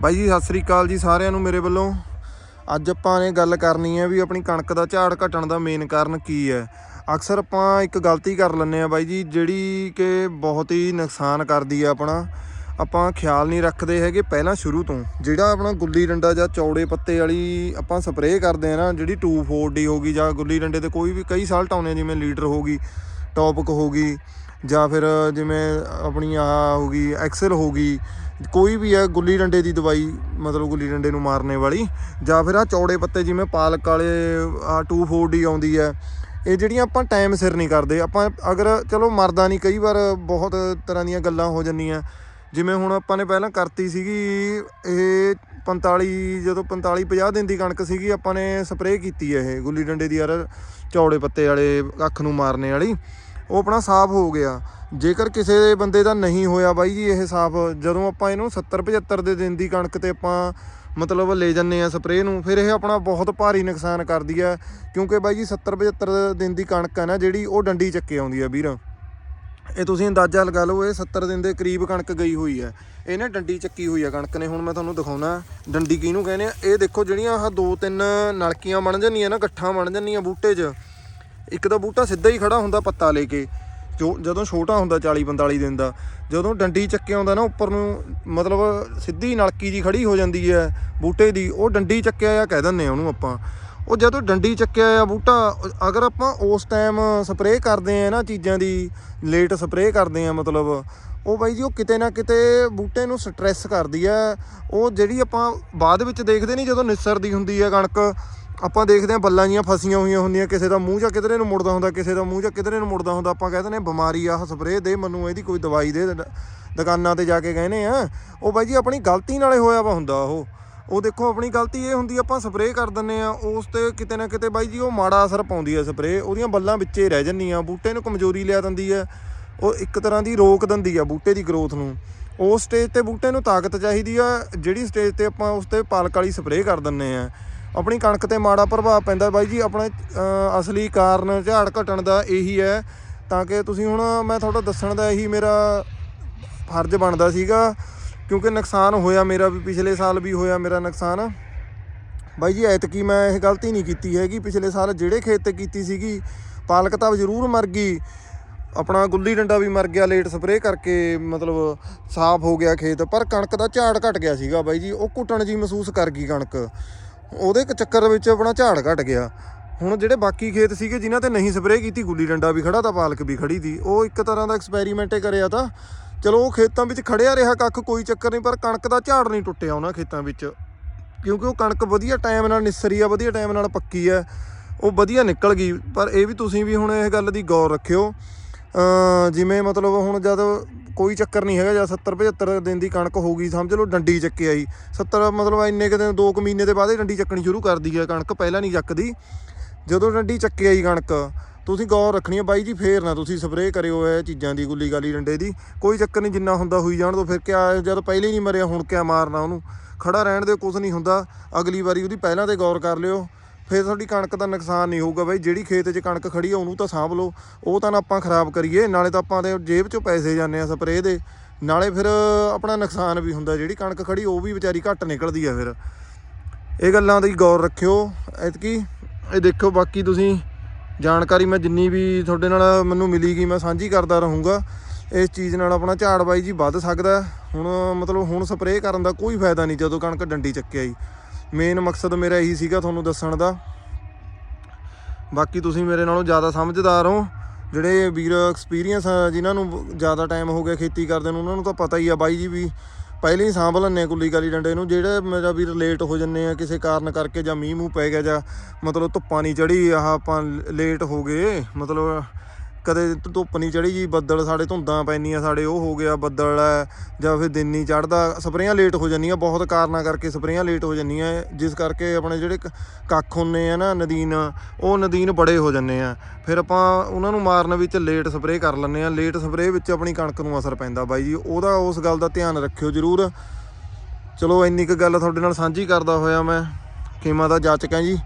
ਬਾਈ ਜੀ, ਸਤਿ ਸ੍ਰੀ ਅਕਾਲ ਜੀ ਸਾਰਿਆਂ ਨੂੰ ਮੇਰੇ ਵੱਲੋਂ। ਅੱਜ ਆਪਾਂ ਨੇ ਗੱਲ ਕਰਨੀ ਹੈ ਵੀ ਆਪਣੀ ਕਣਕ ਦਾ ਝਾੜ ਘਟਣ ਦਾ ਮੇਨ ਕਾਰਨ ਕੀ ਹੈ। ਅਕਸਰ ਆਪਾਂ ਇੱਕ ਗਲਤੀ ਕਰ ਲੈਂਦੇ ਆ ਬਾਈ ਜੀ, ਜਿਹੜੀ ਕਿ ਬਹੁਤ ਹੀ ਨੁਕਸਾਨ ਕਰਦੀ ਹੈ ਆਪਣਾ। ਆਪਾਂ ਖਿਆਲ ਨਹੀਂ ਰੱਖਦੇ ਹੈਗੇ ਪਹਿਲਾਂ ਸ਼ੁਰੂ ਤੋਂ। ਜਿਹੜਾ ਆਪਣਾ ਗੁੱਲੀ ਡੰਡਾ ਜਾਂ ਚੌੜੇ ਪੱਤੇ ਵਾਲੀ ਆਪਾਂ ਸਪਰੇਅ ਕਰਦੇ ਆ ਨਾ, ਜਿਹੜੀ 240 ਹੋ ਗਈ ਜਾਂ ਗੁੱਲੀ ਡੰਡੇ ਤੇ ਕੋਈ ਵੀ ਕਈ ਸਾਲਟ ਆਉਂਦੇ ਆ ਜਿਵੇਂ ਲੀਡਰ ਹੋ ਗਈ, ਟੌਪਕ ਹੋ ਗਈ ਜਾਂ ਫਿਰ ਜਿਵੇਂ ਆਪਣੀ ਆ ਹੋ ਗਈ, ਐਕਸਲ ਹੋ ਗਈ ਕੋਈ ਵੀ ਹੈ ਗੁੱਲੀ ਡੰਡੇ ਦੀ ਦਵਾਈ, ਮਤਲਬ ਗੁੱਲੀ ਡੰਡੇ ਨੂੰ ਮਾਰਨੇ ਵਾਲੀ, ਜਾਂ ਫਿਰ ਆ ਚੌੜੇ ਪੱਤੇ ਜਿਵੇਂ ਪਾਲਕ ਵਾਲੇ ਆ 240 ਆਉਂਦੀ ਹੈ, ਇਹ ਜਿਹੜੀਆਂ ਆਪਾਂ ਟਾਈਮ ਸਿਰ ਨਹੀਂ ਕਰਦੇ। ਆਪਾਂ ਅਗਰ, ਚਲੋ ਮਰਦਾ ਨਹੀਂ ਕਈ ਵਾਰ ਬਹੁਤ ਤਰ੍ਹਾਂ ਦੀਆਂ ਗੱਲਾਂ ਹੋ ਜਾਂਦੀਆਂ। ਜਿਵੇਂ ਹੁਣ ਆਪਾਂ ਨੇ ਪਹਿਲਾਂ ਕਰਤੀ ਸੀਗੀ, ਇਹ 45 ਜਦੋਂ 45 50 ਦਿਨ ਦੀ ਕਣਕ ਸੀਗੀ, ਆਪਾਂ ਨੇ ਸਪਰੇਅ ਕੀਤੀ ਹੈ ਇਹ ਗੁੱਲੀ ਡੰਡੇ ਦੀ ਯਾਰ ਚੌੜੇ ਪੱਤੇ ਵਾਲੇ ਅੱਖ ਨੂੰ ਮਾਰਨੇ ਵਾਲੀ। ਉਹ ਆਪਣਾ ਸਾਫ਼ ਹੋ ਗਿਆ। ਜੇਕਰ ਕਿਸੇ ਬੰਦੇ ਦਾ ਨਹੀਂ ਹੋਇਆ ਬਾਈ ਜੀ, ਇਹ ਸਾਫ਼ ਜਦੋਂ ਆਪਾਂ ਇਹਨੂੰ 70 75 ਦੇ ਦਿਨ ਦੀ ਕਣਕ ਤੇ ਆਪਾਂ ਮਤਲਬ ਲੈ ਜੰਨੇ ਆ ਸਪਰੇਅ ਨੂੰ, ਫਿਰ ਇਹ ਆਪਣਾ ਬਹੁਤ ਭਾਰੀ ਨੁਕਸਾਨ ਕਰਦੀ ਹੈ। ਕਿਉਂਕਿ ਬਾਈ ਜੀ 70 75 ਦਿਨ ਦੀ ਕਣਕ ਹੈ ਨਾ, ਜਿਹੜੀ ਉਹ ਡੰਡੀ ਚੱਕੇ ਆਉਂਦੀ ਹੈ ਵੀਰ। ਇਹ ਤੁਸੀਂ ਅੰਦਾਜ਼ਾ ਲਗਾ ਲਓ, ਇਹ 70 ਦਿਨ ਦੇ ਕਰੀਬ ਕਣਕ ਗਈ ਹੋਈ ਹੈ। ਇਹ ਨਾ ਡੰਡੀ ਚੱਕੀ ਹੋਈ ਹੈ ਕਣਕ ਨੇ, ਹੁਣ ਮੈਂ ਤੁਹਾਨੂੰ ਦਿਖਾਉਣਾ। ਡੰਡੀ ਕਿਹਨੂੰ ਕਹਿੰਦੇ ਆ? ਇਹ ਦੇਖੋ ਜਿਹੜੀਆਂ ਆਹ ਦੋ ਤਿੰਨ ਨਲਕੀਆਂ ਬਣ ਜਾਂਦੀਆਂ ਨਾ, ਗੱਠਾਂ ਬਣ ਜਾਂਦੀਆਂ ਬੂਟੇ 'ਚ। ਇੱਕ ਤਾਂ ਬੂਟਾ ਸਿੱਧਾ ਹੀ ਖੜਾ ਹੁੰਦਾ ਪੱਤਾ ਲੈ ਕੇ, ਜੋ ਜਦੋਂ ਛੋਟਾ ਹੁੰਦਾ 40 45 ਦਿਨ ਦਾ, ਜਦੋਂ ਡੰਡੀ ਚੱਕਿਆ ਹੁੰਦਾ ਨਾ ਉੱਪਰ ਨੂੰ, ਮਤਲਬ ਸਿੱਧੀ ਨਲਕੀ ਜੀ ਖੜੀ ਹੋ ਜਾਂਦੀ ਹੈ ਬੂਟੇ ਦੀ, ਉਹ ਡੰਡੀ ਚੱਕਿਆ ਆ ਕਹਿ ਦਿੰਦੇ ਆ ਉਹਨੂੰ ਆਪਾਂ। ਉਹ ਜਦੋਂ ਡੰਡੀ ਚੱਕਿਆ ਆ ਬੂਟਾ, ਅਗਰ ਆਪਾਂ ਉਸ ਟਾਈਮ ਸਪਰੇਅ ਕਰਦੇ ਆ ਨਾ ਚੀਜ਼ਾਂ ਦੀ ਲੇਟ ਸਪਰੇਅ ਕਰਦੇ ਆ ਮਤਲਬ, ਉਹ ਬਾਈ ਜੀ ਉਹ ਕਿਤੇ ਨਾ ਕਿਤੇ ਬੂਟੇ ਨੂੰ ਸਟ੍ਰੈਸ ਕਰਦੀ ਆ। ਉਹ ਜਿਹੜੀ ਆਪਾਂ ਬਾਅਦ ਵਿੱਚ ਦੇਖਦੇ ਨਹੀਂ ਜਦੋਂ ਨਿਸਰਦੀ ਹੁੰਦੀ ਹੈ ਕਣਕ ਆਪਾਂ ਦੇਖਦੇ ਆ ਬੱਲਾਂ ਜੀਆਂ ਫਸੀਆਂ ਹੋਈਆਂ ਹੁੰਦੀਆਂ, ਕਿਸੇ ਦਾ ਮੂੰਹ ਜਾਂ ਕਿਧਰੇ ਨੂੰ ਮੁੜਦਾ ਹੁੰਦਾ, ਕਿਸੇ ਦਾ ਮੂੰਹ ਜਾਂ ਕਿਧਰੇ ਨੂੰ ਮੁੜਦਾ ਹੁੰਦਾ, ਆਪਾਂ ਕਹਿੰਦੇ ਨੇ ਬਿਮਾਰੀ ਆ ਸਪਰੇਅ ਦੇ, ਮੈਨੂੰ ਇਹਦੀ ਕੋਈ ਦਵਾਈ ਦੇ ਦੁਕਾਨਾਂ ਤੇ ਜਾ ਕੇ ਕਹਿੰਦੇ ਆ, ਉਹ ਬਾਈ ਜੀ ਆਪਣੀ ਗਲਤੀ ਨਾਲੇ ਹੋਇਆ ਵਾ ਹੁੰਦਾ ਉਹ। ਉਹ ਦੇਖੋ ਆਪਣੀ ਗਲਤੀ ਇਹ ਹੁੰਦੀ, ਆਪਾਂ ਸਪਰੇਅ ਕਰ ਦਿੰਨੇ ਆ ਉਸ ਤੇ ਕਿਤੇ ਨਾ ਕਿਤੇ ਬਾਈ ਜੀ ਉਹ ਮਾੜਾ ਅਸਰ ਪਾਉਂਦੀ ਆ ਸਪਰੇਅ, ਉਹਦੀਆਂ ਬੱਲਾਂ ਵਿੱਚੇ ਰਹਿ ਜੰਨੀਆਂ ਬੂਟੇ ਨੂੰ ਕਮਜ਼ੋਰੀ ਲਿਆ ਦਿੰਦੀ ਆ, ਉਹ ਇੱਕ ਤਰ੍ਹਾਂ ਦੀ ਰੋਕ ਦਿੰਦੀ ਆ ਬੂਟੇ ਦੀ ਗਰੋਥ ਨੂੰ। ਉਸ ਸਟੇਜ ਤੇ ਬੂਟੇ ਨੂੰ ਤਾਕਤ ਚਾਹੀਦੀ ਆ, ਜਿਹੜੀ ਸਟੇਜ ਤੇ ਆਪਾਂ ਉਸ ਤੇ ਪਾਲਕ ਵਾਲੀ ਸਪਰੇਅ ਕਰ ਦਿੰਨੇ ਆ। ਆਪਣੀ ਕਣਕ ਤੇ ਮਾੜਾ ਪ੍ਰਭਾਵ ਪੈਂਦਾ ਬਾਈ ਜੀ, ਆਪਣੇ ਅਸਲੀ ਕਾਰਨ ਝਾੜ ਘਟਣ ਦਾ ਇਹੀ ਹੈ। ਤਾਂ ਕਿ ਤੁਸੀਂ ਹੁਣ ਮੈਂ ਤੁਹਾਡਾ ਦੱਸਣ ਦਾ ਇਹੀ ਮੇਰਾ ਫਰਜ਼ ਬਣਦਾ ਸੀਗਾ, ਕਿਉਂਕਿ ਨੁਕਸਾਨ ਹੋਇਆ ਮੇਰਾ ਵੀ, ਪਿਛਲੇ ਸਾਲ ਵੀ ਹੋਇਆ ਮੇਰਾ ਨੁਕਸਾਨ। ਬਾਈ ਜੀ, ਐਤਕੀ ਮੈਂ ਇਹ ਗਲਤੀ ਨਹੀਂ ਕੀਤੀ ਹੈਗੀ। ਪਿਛਲੇ ਸਾਲ ਜਿਹੜੇ ਖੇਤ ਤੇ ਕੀਤੀ ਸੀਗੀ, ਪਾਲਕ ਤਾਂ ਜ਼ਰੂਰ ਮਰ ਗਈ। ਆਪਣਾ ਗੁੱਲੀ ਡੰਡਾ ਵੀ ਮਰ ਗਿਆ ਲੇਟ ਸਪਰੇਅ ਕਰਕੇ, ਮਤਲਬ ਸਾਫ਼ ਹੋ ਗਿਆ ਖੇਤ। ਪਰ ਕਣਕ ਦਾ ਝਾੜ ਘਟ ਗਿਆ ਸੀਗਾ ਬਾਈ ਜੀ, ਉਹ ਘੁੱਟਣ ਜੀ ਮਹਿਸੂਸ ਕਰ ਗਈ ਕਣਕ। ਉਹਦੇ ਕ ਚੱਕਰ ਵਿੱਚ ਆਪਣਾ ਝਾੜ ਘਟ ਗਿਆ। ਹੁਣ ਜਿਹੜੇ ਬਾਕੀ ਖੇਤ ਸੀਗੇ, ਜਿਨ੍ਹਾਂ ਤੇ ਨਹੀਂ ਸਪਰੇਅ ਕੀਤੀ, ਗੁੱਲੀ ਡੰਡਾ ਵੀ ਖੜਾ ਤਾਂ ਪਾਲਕ ਵੀ ਖੜੀ ਦੀ ਉਹ ਇੱਕ ਤਰ੍ਹਾਂ ਦਾ ਐਕਸਪੈਰੀਮੈਂਟ ਕਰਿਆ ਤਾਂ। ਚਲੋ, ਉਹ ਖੇਤਾਂ ਵਿੱਚ ਖੜਿਆ ਰਿਹਾ ਕੱਖ, ਕੋਈ ਚੱਕਰ ਨਹੀਂ, ਪਰ ਕਣਕ ਦਾ ਝਾੜ ਨਹੀਂ ਟੁੱਟਿਆ ਉਹਨਾਂ ਖੇਤਾਂ ਵਿੱਚ। ਕਿਉਂਕਿ ਉਹ ਕਣਕ ਵਧੀਆ ਟਾਈਮ ਨਾਲ ਨਿਸਰੀ ਆ, ਵਧੀਆ ਟਾਈਮ ਨਾਲ ਪੱਕੀ ਆ। ਉਹ ਵਧੀਆ ਨਿਕਲ ਗਈ। ਪਰ ਇਹ ਵੀ ਤੁਸੀਂ ਵੀ ਹੁਣ ਇਹ ਗੱਲ ਦੀ ਗੌਰ ਰੱਖਿਓ। ਜਿਵੇਂ ਮਤਲਬ ਹੁਣ ਜਦ ਕੋਈ ਚੱਕਰ ਨਹੀਂ ਹੈਗਾ, ਜਾਂ 70 75 ਦਿਨ ਦੀ ਕਣਕ ਹੋ ਗਈ, ਸਮਝ ਲਓ, ਡੰਡੀ ਚੱਕੇ ਆਈ। 70 ਮਤਲਬ ਇੰਨੇ ਕੁ ਦਿਨ 2 ਕੁ ਮਹੀਨੇ ਦੇ ਬਾਅਦ ਹੀ ਡੰਡੀ ਚੱਕਣੀ ਸ਼ੁਰੂ ਕਰਦੀ ਹੈ ਕਣਕ ਪਹਿਲਾਂ ਨਹੀਂ ਚੱਕਦੀ। ਜਦੋਂ ਡੰਡੀ ਚੱਕੇ ਆਈ ਕਣਕ, ਤੁਸੀਂ ਗੌਰ ਰੱਖਣੀ ਹੈ ਬਾਈ ਜੀ, ਫੇਰ ਨਾ ਤੁਸੀਂ ਸਪਰੇਅ ਕਰਿਓ ਇਹ ਚੀਜ਼ਾਂ ਦੀ, ਗੁੱਲੀ ਗਾਲੀ ਡੰਡੇ ਦੀ। ਕੋਈ ਚੱਕਰ ਨਹੀਂ, ਜਿੰਨਾ ਹੁੰਦਾ ਹੋਈ ਜਾਣ ਤੋਂ ਫਿਰ ਕਿਆ, ਜਦ ਪਹਿਲੇ ਹੀ ਨਹੀਂ ਮਰਿਆ, ਹੁਣ ਕਿਆ ਮਾਰਨਾ ਉਹਨੂੰ। ਖੜਾ ਰਹਿਣ ਦੇ ਕੁਝ ਨਹੀਂ ਹੁੰਦਾ। ਅਗਲੀ ਵਾਰੀ ਉਹਦੀ ਪਹਿਲਾਂ ਤੇ ਗੌਰ ਕਰ ਲਿਓ। ਫਿਰ ਤੁਹਾਡੀ ਕਣਕ ਦਾ ਨੁਕਸਾਨ ਨਹੀਂ ਹੋਊਗਾ ਬਾਈ। ਜਿਹੜੀ ਖੇਤ 'ਚ ਕਣਕ ਖੜੀ ਆ, ਉਹਨੂੰ ਤਾਂ ਸਾਂਭ ਲਓ। ਉਹ ਤਾਂ ਨਾ ਆਪਾਂ ਖਰਾਬ ਕਰੀਏ, ਨਾਲੇ ਤਾਂ ਆਪਾਂ ਦੇ ਜੇਬ 'ਚੋਂ ਪੈਸੇ ਜਾਂਦੇ ਆ ਸਪਰੇਅ ਦੇ। ਨਾਲੇ ਫਿਰ ਆਪਣਾ ਨੁਕਸਾਨ ਵੀ ਹੁੰਦਾ, ਜਿਹੜੀ ਕਣਕ ਖੜੀ ਉਹ ਵੀ ਵਿਚਾਰੀ ਘੱਟ ਨਿਕਲਦੀ ਆ ਫਿਰ। ਇਹ ਗੱਲਾਂ ਦੀ ਗੌਰ ਰੱਖਿਓ। ਐਤਕੀ ਇਹ ਦੇਖੋ ਬਾਕੀ ਤੁਸੀਂ ਜਾਣਕਾਰੀ ਮੈਂ ਜਿੰਨੀ ਵੀ ਤੁਹਾਡੇ ਨਾਲ ਮੈਨੂੰ ਮਿਲੀਗੀ ਮੈਂ ਸਾਂਝੀ ਕਰਦਾ ਰਹੂੰਗਾ। ਇਸ ਚੀਜ਼ ਨਾਲ ਆਪਣਾ ਝਾੜ ਬਾਈ ਜੀ ਵੱਧ ਸਕਦਾ। ਹੁਣ ਮਤਲਬ ਹੁਣ ਸਪਰੇਅ ਕਰਨ ਦਾ ਕੋਈ ਫਾਇਦਾ ਨਹੀਂ ਜਦੋਂ ਕਣਕ ਡੰਡੀ ਚੱਕਿਆ ਜੀ ਮੇਨ ਮਕਸਦ ਮੇਰਾ ਇਹੀ ਸੀਗਾ ਤੁਹਾਨੂੰ ਦੱਸਣ ਦਾ। ਬਾਕੀ ਤੁਸੀਂ ਮੇਰੇ ਨਾਲੋਂ ਜ਼ਿਆਦਾ ਸਮਝਦਾਰ ਹੋ। ਜਿਹੜੇ ਵੀਰ ਐਕਸਪੀਰੀਅੰਸ ਜਿਨ੍ਹਾਂ ਨੂੰ ਜ਼ਿਆਦਾ ਟਾਈਮ ਹੋ ਗਿਆ ਖੇਤੀ ਕਰਦੇ ਨੂੰ, ਉਹਨਾਂ ਨੂੰ ਤਾਂ ਪਤਾ ਹੀ ਆ ਬਾਈ ਜੀ ਵੀ ਪਹਿਲੇ ਹੀ ਸਾਂਭ ਲੈਂਦੇ ਆ ਕੁੱਲੀ ਕਾਲੀ ਡੰਡੇ ਨੂੰ। ਜਿਹੜੇ ਮੇਰਾ ਵੀਰ ਲੇਟ ਹੋ ਜੰਨੇ ਆ, ਕਿਸੇ ਕਾਰਨ ਕਰਕੇ ਜਾਂ ਮੀਂਹ ਮੂੰਹ ਪੈ ਗਿਆ ਜਾਂ ਮਤਲਬ ਧੁੱਪਾਂ ਨਹੀਂ ਚੜੀ ਆਹ ਆਪਾਂ ਲੇਟ ਹੋ ਗਏ। ਮਤਲਬ ਕਦੇ ਧੁੱਪ ਨਹੀਂ ਚੜੀ ਜੀ, ਬੱਦਲ ਸਾਡੇ ਧੁੰਦਾਂ ਪੈਣੀਆਂ ਸਾਡੇ ਉਹ ਹੋ ਗਿਆ ਬੱਦਲ ਹੈ ਜਾਂ ਫਿਰ ਦਿਨ ਨਹੀਂ ਚੜਦਾ ਸਪਰੇਆਂ ਲੇਟ ਹੋ ਜਾਂਦੀਆਂ, ਬਹੁਤ ਕਾਰਨਾਂ ਕਰਕੇ ਸਪਰੇਆਂ ਲੇਟ ਹੋ ਜਾਂਦੀਆਂ ਜਿਸ ਕਰਕੇ ਆਪਣੇ ਜਿਹੜੇ ਕ- ਕੱਖ ਹੁੰਨੇ ਆ ਨਾ ਨਦੀਨ, ਉਹ ਨਦੀਨ ਬੜੇ ਹੋ ਜਾਂਦੇ ਆ। ਫਿਰ ਆਪਾਂ ਉਹਨਾਂ ਨੂੰ ਮਾਰਨ ਵਿੱਚ ਲੇਟ ਸਪਰੇਅ ਕਰ ਲੈਂਦੇ ਆ, ਲੇਟ ਸਪਰੇਅ ਵਿੱਚ ਆਪਣੀ ਕਣਕ ਨੂੰ ਅਸਰ ਪੈਂਦਾ ਬਾਈ ਜੀ, ਉਹਦਾ ਉਸ ਗੱਲ ਦਾ ਧਿਆਨ ਰੱਖਿਓ ਜ਼ਰੂਰ। ਚਲੋ ਇੰਨੀ ਕੁ ਗੱਲ ਤੁਹਾਡੇ ਨਾਲ ਸਾਂਝੀ ਕਰਦਾ ਹੋਇਆ ਮੈਂ, ਖੇਮਾ ਦਾ ਜਾਚਕ ਹੈ ਜੀ।